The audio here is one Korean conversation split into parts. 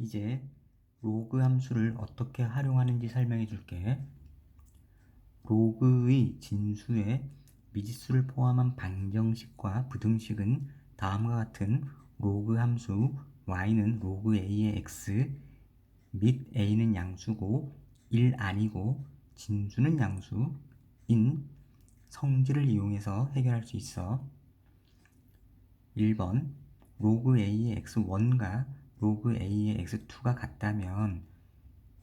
이제 로그 함수를 어떻게 활용하는지 설명해 줄게. 로그의 진수에 미지수를 포함한 방정식과 부등식은 다음과 같은 로그 함수 y는 로그 a의 x 및 a는 양수고 1 아니고 진수는 양수인 성질을 이용해서 해결할 수 있어. 1번 로그 a의 x1과 로그 a의 x2가 같다면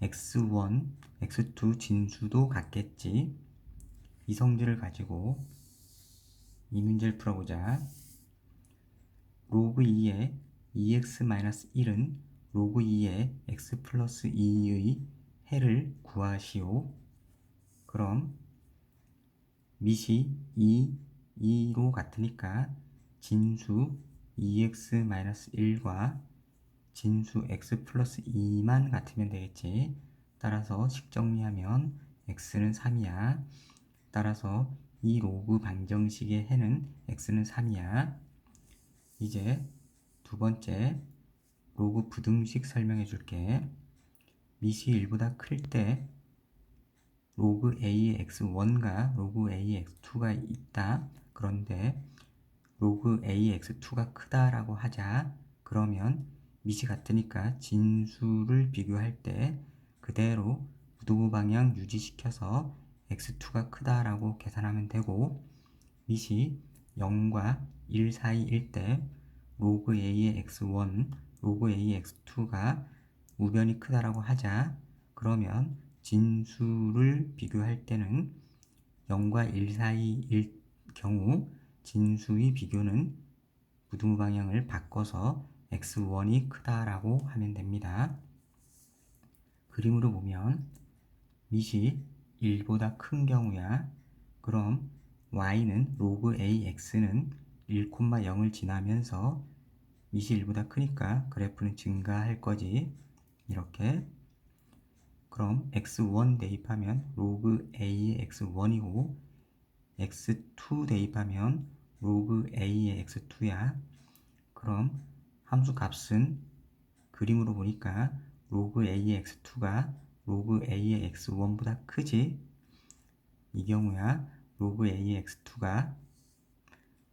x1, x2 진수도 같겠지. 이 성질을 가지고 이 문제를 풀어보자. 로그 2의 2x-1은 로그 2의 x 플러스 2의 해를 구하시오. 그럼 밑이 2, 2로 같으니까 진수 2x-1과 진수 x 플러스 2만 같으면 되겠지. 따라서 식 정리하면 x는 3이야. 따라서 이 로그 방정식의 해는 x는 3이야. 이제 두 번째 로그 부등식 설명해 줄게. 밑이 1보다 클 때 로그 a의 x1과 로그 a의 x2가 있다. 그런데 로그 a의 x2가 크다라고 하자. 그러면 밑이 같으니까 진수를 비교할 때 그대로 부등호 방향 유지시켜서 x2가 크다라고 계산하면 되고 밑이 0과 1 사이일 때 로그 a의 x1, 로그 a의 x2가 우변이 크다라고 하자. 그러면 진수를 비교할 때는 0과 1 사이일 경우 진수의 비교는 부등호 방향을 바꿔서 x1이 크다라고 하면 됩니다. 그림으로 보면 밑이 1보다 큰 경우야. 그럼 y는 로그 ax는 1,0을 지나면서 밑이 1보다 크니까 그래프는 증가할 거지. 이렇게. 그럼 x1 대입하면 로그 a의 x1이고 x2 대입하면 로그 a의 x2야. 그럼 함수 값은 그림으로 보니까 로그 a의 x2가 로그 a의 x1보다 크지? 이 경우야 로그 a의 x2가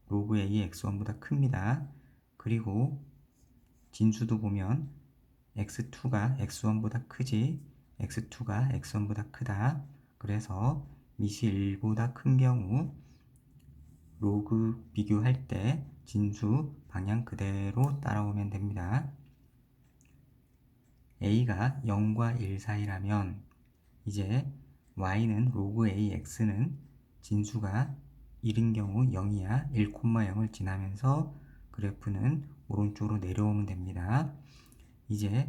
로그 a의 x1보다 큽니다. 그리고 진수도 보면 x2가 x1보다 크지? x2가 x1보다 크다. 그래서 밑이 1보다 큰 경우 로그 비교할 때 진수 방향 그대로 따라오면 됩니다. a가 0과 1 사이라면 이제 y는 로그 a x는 진수가 1인 경우 0이야 1,0을 지나면서 그래프는 오른쪽으로 내려오면 됩니다. 이제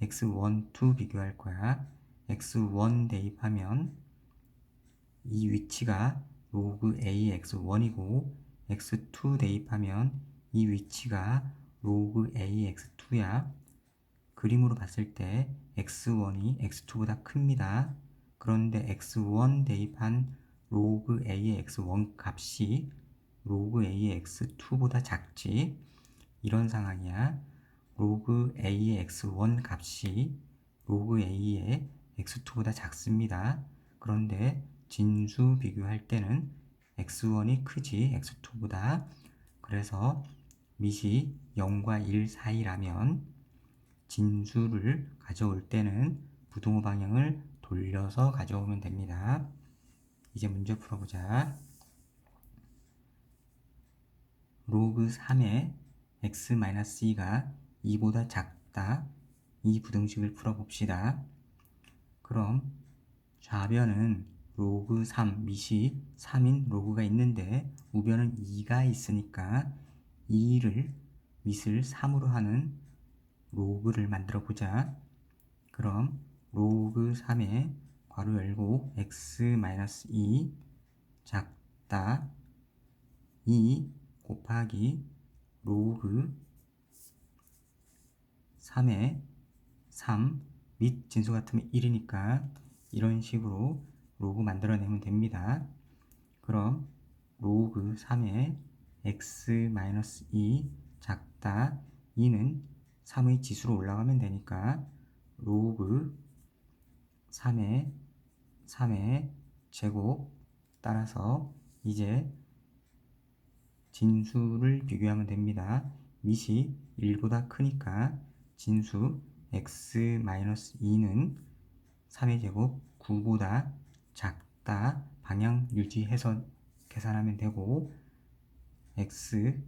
x1, 2 비교할 거야. x1 대입하면 이 위치가 로그 a x1이고 x2 대입하면 이 위치가 로그 a x2야. 그림으로 봤을 때 x1이 x2보다 큽니다. 그런데 x1 대입한 로그 a의 x1 값이 로그 a의 x2보다 작지. 이런 상황이야. 로그 a의 x1 값이 로그 a의 x2보다 작습니다. 그런데 진수 비교할 때는 x1이 크지 x2보다. 그래서 밑이 0과 1 사이라면 진수를 가져올 때는 부등호 방향을 돌려서 가져오면 됩니다. 이제 문제 풀어보자. 로그 3의 x-c가 2보다 작다. 이 부등식을 풀어봅시다. 그럼 좌변은 로그 3, 밑이 3인 로그가 있는데 우변은 2가 있으니까 2를 밑을 3으로 하는 로그를 만들어 보자. 그럼 로그 3에 괄호 열고 x-2 작다 2 곱하기 로그 3에 3 밑 진수 같으면 1이니까 이런 식으로 로그 만들어내면 됩니다. 그럼 로그 3에 x-2 작다 2는 3의 지수로 올라가면 되니까 로그 3의 3의 제곱 따라서 이제 진수를 비교하면 됩니다. 밑이 1보다 크니까 진수 x-2는 3의 제곱 9보다 작다 방향 유지해서 계산하면 되고 x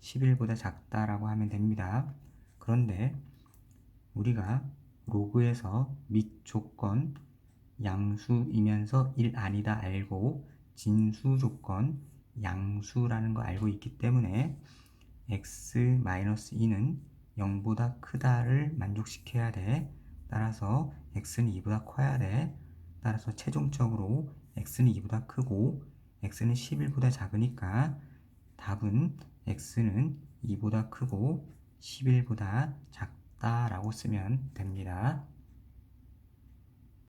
11보다 작다라고 하면 됩니다. 그런데 우리가 로그에서 밑 조건 양수이면서 1 아니다 알고 진수 조건 양수라는 거 알고 있기 때문에 x-2는 0보다 크다를 만족시켜야 돼. 따라서 x는 2보다 커야 돼. 따라서 최종적으로 x는 2보다 크고 x는 11보다 작으니까 답은 x는 2보다 크고 11보다 작다라고 쓰면 됩니다.